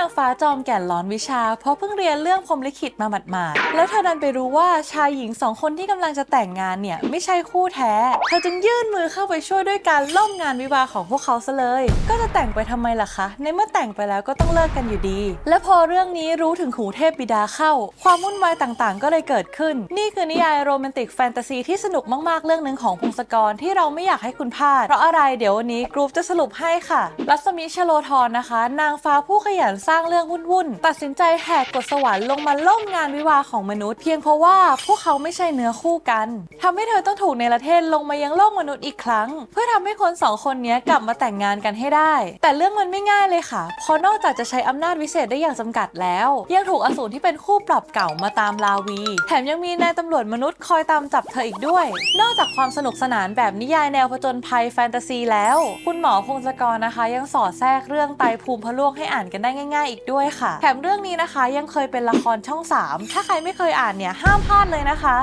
างฟ้าจอมแก่นร้อนวิชา เพราะเพิ่งเรียนเรื่องพรมลิขิตมาหมาดๆ แล้วเธอดันไปรู้ว่าชายหญิงสองคนที่กำลังจะแต่งงานเนี่ยไม่ใช่คู่แท้ เธอจึงยื่นมือเข้าไปช่วยด้วยการล่มงานวิวาของพวกเขาซะเลย ก็จะแต่งไปทำไมล่ะคะ ในเมื่อแต่งไปแล้วก็ต้องเลิกกันอยู่ดี และพอเรื่องนี้รู้ถึงหูเทพบิดาเข้า ความวุ่นวายต่างๆ ก็เลยเกิดขึ้น นี่คือนิยายโรแมนติกแฟนตาซีที่สนุกมากๆเรื่องหนึ่งของพงศกรที่เราไม่อยากให้คุณพลาดเพราะอะไรเดี๋ยววันนี้กรุ๊ปจะสรุปให้ค่ะ รัศมีชโลธรนะคะ นางฟ้าผู้ขยันสร้างเรื่องวุ่นๆ ตัดสินใจแหกกฎสวรรค์ลงมาล่มงานวิวาของมนุษย์ เพียงเพราะว่าพวกเขาไม่ใช่เนื้อคู่กันทำให้เธอต้องถูกในประเทศลงมายังโลกมนุษย์อีกครั้ง เพื่อทำให้คนสองคนนี้กลับมาแต่งงานกันให้ได้ แต่เรื่องมันไม่ง่ายเลยค่ะ เพราะนอกจากจะใช้อำนาจวิเศษได้อย่างจำกัดแล้ว ยังถูกอสูรที่เป็นคู่ปรับเก่ามาตามลาวี แถมยังมีนายตำรวจมนุษย์คอยตามจับเธออีกด้วย นอกจากความสนุกสนานแบบนิยายแนวผจญภัยแฟนตาซีแล้ว คุณหมอพงศกรนะคะ ยังสอดแทรกเรื่องไตภูมิพะลวงให้อ่านกันได้ง่ายาอีกด้วยค่ะ แถมเรื่องนี้นะคะยังเคยเป็นละครช่อง 3 ถ้าใครไม่เคยอ่านเนี่ยห้ามพลาดเลยนะคะ